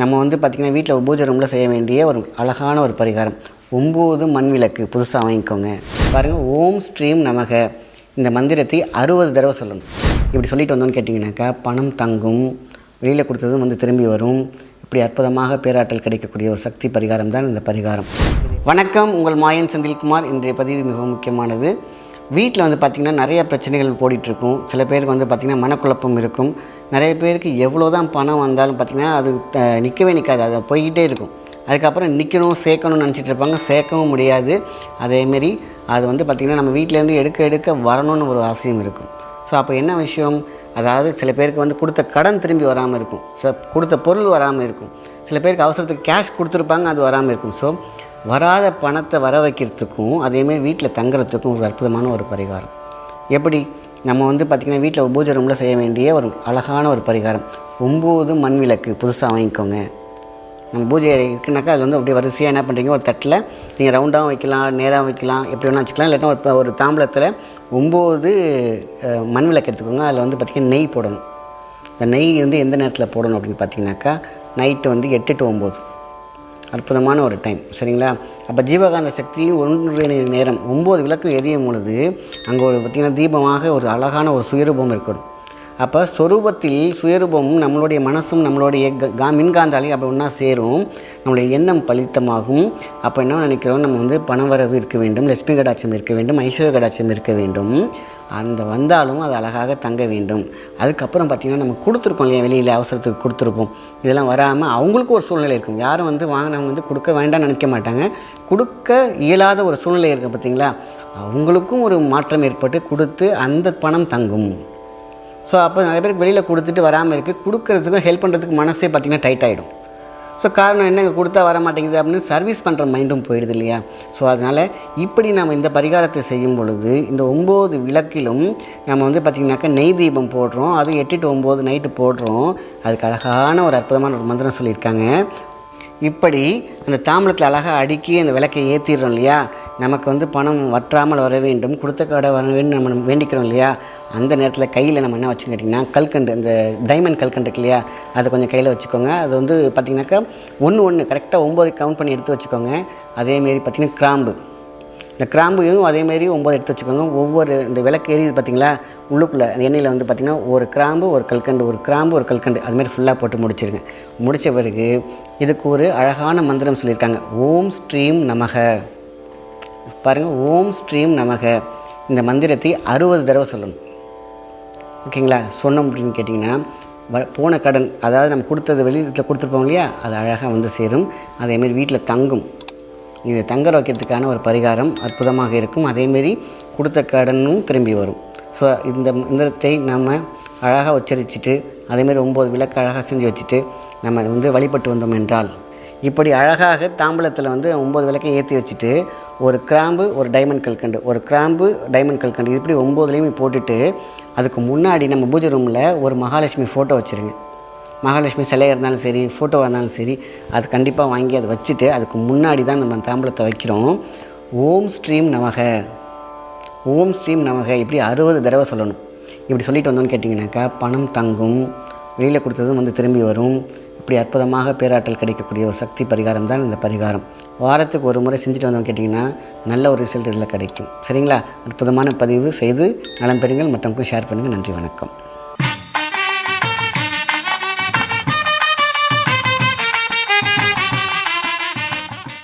நம்ம வந்து பார்த்திங்கன்னா வீட்டில் பூஜை ரூமில் செய்ய வேண்டிய ஒரு அழகான ஒரு பரிகாரம். ஒம்பது மண் விளக்கு புதுசாக வாங்கிக்கோங்க. பாருங்கள் ஓம் ஸ்ரீம் நமக. இந்த மந்திரத்தை அறுபது தடவை சொல்லணும். இப்படி சொல்லிட்டு வந்தோம்னு கேட்டிங்கனாக்கா பணம் தங்கும். வெளியில் கொடுத்ததும் வந்து திரும்பி வரும். இப்படி அற்புதமாக பேராற்றல் கிடைக்கக்கூடிய ஒரு சக்தி பரிகாரம் தான் இந்த பரிகாரம். வணக்கம் உங்கள் மாயன் செந்தில்குமார். இன்றைய பதிவு மிகவும் முக்கியமானது. வீட்டில் வந்து பார்த்திங்கன்னா நிறைய பிரச்சனைகள் ஓடிட்டுருக்கும். சில பேருக்கு வந்து பார்த்திங்கன்னா மனக்குழப்பம் இருக்கும். நிறைய பேருக்கு எவ்வளோ தான் பணம் வந்தாலும் பார்த்திங்கன்னா அது நிற்கவே நிற்காது அது போய்கிட்டே இருக்கும். அதுக்கப்புறம் நிற்கணும் சேர்க்கணும்னு நினச்சிட்டு இருப்பாங்க. சேர்க்கவும் முடியாது. அதேமாரி அது வந்து பார்த்திங்கன்னா நம்ம வீட்டிலேருந்து எடுக்க எடுக்க வரணும்னு ஒரு ஆசையும் இருக்கும். ஸோ அப்போ என்ன விஷயம்? அதாவது சில பேருக்கு வந்து கொடுத்த கடன் திரும்பி வராமல் இருக்கும். ஸோ கொடுத்த பொருள் வராமல் இருக்கும். சில பேருக்கு அவசரத்துக்கு கேஷ் கொடுத்துருப்பாங்க அது வராமல் இருக்கும். ஸோ வராத பணத்தை வர வைக்கிறதுக்கும் அதேமாரி வீட்டில் தங்குறதுக்கும் ஒரு அற்புதமான ஒரு பரிகாரம். எப்படி? நம்ம வந்து பார்த்திங்கன்னா வீட்டில் பூஜை ரூமில் செய்ய வேண்டிய ஒரு அழகான ஒரு பரிகாரம். ஒம்பது மண் விளக்கு புதுசாக வாங்கிக்கோங்க. நம்ம பூஜை இருக்குனாக்கா அது வந்து அப்படியே வரிசையாக என்ன பண்ணுறீங்க ஒரு தட்டில் நீங்கள் ரவுண்டாகவும் வைக்கலாம் நேராக வைக்கலாம் எப்படி வேணால் வச்சுக்கலாம். இல்லாட்டா ஒரு ஒரு தாம்பளத்தில் ஒம்பது மண் விளக்கு எடுத்துக்கோங்க. அதில் வந்து பார்த்திங்கன்னா நெய் போடணும். இந்த நெய் வந்து எந்த நேரத்தில் போடணும் அப்படின்னு பார்த்தீங்கன்னாக்கா நைட்டு வந்து எட்டு டு ஒம்பது. அற்புதமான ஒரு டைம் சரிங்களா? அப்போ ஜீவகாந்த சக்தியும் ஒன்று நேரம் ஒம்பது விளக்கு எரியும் பொழுது அங்கே ஒரு பார்த்திங்கன்னா தீபமாக ஒரு அழகான ஒரு சுயரூபம் இருக்கணும் அப்போ சொரூபத்தில் சுயரூபமும் நம்மளுடைய மனசும் நம்மளுடைய க- கா மின்காந்தாலையும் அப்படி ஒன்றா சேரும். நம்மளுடைய எண்ணம் பலித்தமாகும். அப்போ என்ன நினைக்கிறோம்? நம்ம வந்து பணவரவு இருக்க வேண்டும் லட்சுமி கடாட்சம் இருக்க வேண்டும் ஐஸ்வர்ய கடாட்சம் இருக்க வேண்டும். அந்த வந்தாலும் அது அழகாக தங்க வேண்டும். அதுக்கப்புறம் பார்த்திங்கன்னா நம்ம கொடுத்துருக்கோம் இல்லையா? வெளியில் அவசரத்துக்கு கொடுத்துருப்போம். இதெல்லாம் வராமல் அவங்களுக்கும் ஒரு சூழ்நிலை இருக்கும். யாரும் வந்து வாங்கினவங்க வந்து கொடுக்க வேண்டாம்னு நினைக்க மாட்டாங்க. கொடுக்க இயலாத ஒரு சூழ்நிலை இருக்குது பார்த்தீங்களா அவங்களுக்கும் ஒரு மாற்றம் ஏற்பட்டு கொடுத்து அந்த பணம் தங்கும். ஸோ அப்போ நிறைய பேருக்கு வெளியில் கொடுத்துட்டு வராமல் இருக்குது கொடுக்கறதுக்கும் ஹெல்ப் பண்ணுறதுக்கு மனசே பார்த்திங்கன்னா டைட் ஆகிடும் ஸோ காரணம் என்னங்க கொடுத்தா வர மாட்டேங்குது அப்படின்னு சர்வீஸ் பண்ணுற மைண்டும் போயிடுது இல்லையா? ஸோ அதனால் இப்படி நம்ம இந்த பரிகாரத்தை செய்யும் பொழுது இந்த ஒம்பது விளக்கிலும் நம்ம வந்து பார்த்திங்கனாக்கா நெய் தீபம் போடுறோம். அது எட்டு டு ஒம்பது நைட்டு போடுறோம். அதுக்கு அழகான ஒரு அற்புதமான ஒரு மந்திரம் சொல்லியிருக்காங்க. இப்படி அந்த தாம்பளத்தில் அழகாக அடுக்கி அந்த விளக்கை ஏற்றிடுறோம் இல்லையா? நமக்கு வந்து பணம் வற்றாமல் வர வேண்டும் கொடுத்த கடை வர வேண்டும் நம்ம வேண்டிக்கிறோம் இல்லையா? அந்த நேரத்தில் கையில் நம்ம என்ன வச்சுன்னு கேட்டிங்கன்னா கல்கண்டு இந்த டைமண்ட் கல்கண்டு இருக்கு இல்லையா? அதை கொஞ்சம் கையில் வச்சுக்கோங்க. அது வந்து பார்த்திங்கனாக்கா ஒன்று ஒன்று கரெக்டாக ஒம்பது கவுண்ட் பண்ணி எடுத்து வச்சுக்கோங்க. அதேமாரி பார்த்திங்கன்னா கிராம்பு. இந்த கிராம்பையும் அதேமாரி ஒம்பது எடுத்து வச்சுக்கோங்க. ஒவ்வொரு இந்த விளக்கு எரியுது பார்த்தீங்களா உள்ளுக்குள்ளே அந்த எண்ணெயில் வந்து பார்த்திங்கன்னா ஒரு கிராம்பு ஒரு கல்கண்டு ஒரு கிராம்பு ஒரு கல்கண்டு அதுமாரி ஃபுல்லாக போட்டு முடிச்சிருங்க. முடித்த பிறகு இதுக்கு ஒரு அழகான மந்திரம் சொல்லியிருக்காங்க. ஓம் ஸ்ரீம் நமக. பாருங்கள் ஓம் ஸ்ரீம் நமக. இந்த மந்திரத்தை அறுபது தடவை சொல்லணும். ஓகேங்களா? சொன்னோம் அப்படின்னு கேட்டிங்கன்னா வ- போன கடன் அதாவது நம்ம கொடுத்தது வெளியில் கொடுத்துருப்போம் இல்லையா? அது அழகாக வந்து சேரும். அதேமாரி வீட்டில் தங்கும். இது தங்க வைக்கிறதுக்கான ஒரு பரிகாரம் அற்புதமாக இருக்கும். அதேமாரி கொடுத்த கடனும் திரும்பி வரும். ஸோ இந்த மந்திரத்தை நம்ம அழகாக உச்சரிச்சுட்டு அதேமாரி ஒம்பது விளக்கு அழகாக செஞ்சு வச்சுட்டு நம்ம வந்து வழிபட்டு வந்தோம் என்றால் இப்படி அழகாக தாம்பலத்தில் வந்து ஒம்பது விளக்கை ஏற்றி வச்சுட்டு ஒரு கிராம்பு ஒரு டைமண்ட் கல்கண்டு ஒரு கிராம்பு டைமண்ட் கல்கண்டு இப்படி ஒம்போதுலேயுமே போட்டுட்டு அதுக்கு முன்னாடி நம்ம பூஜை ரூமில் ஒரு மகாலட்சுமி ஃபோட்டோ வச்சுருங்க. மகாலட்சுமி சிலையாக இருந்தாலும் சரி ஃபோட்டோவாக இருந்தாலும் சரி அது கண்டிப்பாக வாங்கி அதை வச்சுட்டு அதுக்கு முன்னாடி தான் நம்ம தாம்பலத்தை வைக்கிறோம். ஓம் ஸ்ட்ரீம் நமக. ஓம் ஸ்ட்ரீம் நமக. இப்படி அறுபது தடவை சொல்லணும். இப்படி சொல்லிட்டு வந்தோம்னு கேட்டிங்கனாக்கா பணம் தங்கும். வெளியில் கொடுத்ததும் வந்து திரும்பி வரும். இப்படி அற்புதமாக பேராற்றல் கிடைக்கக்கூடிய ஒரு சக்தி பரிகாரம் தான் இந்த பரிகாரம். வாரத்துக்கு ஒரு முறை செஞ்சுட்டு வந்தோம் கேட்டிங்கன்னா நல்ல ஒரு ரிசல்ட் இதில் கிடைக்கும். சரிங்களா? அற்புதமான பதிவு செய்து நலம் பெறுங்கள். மற்றவங்களுக்கும் ஷேர் பண்ணுங்கள். நன்றி வணக்கம்.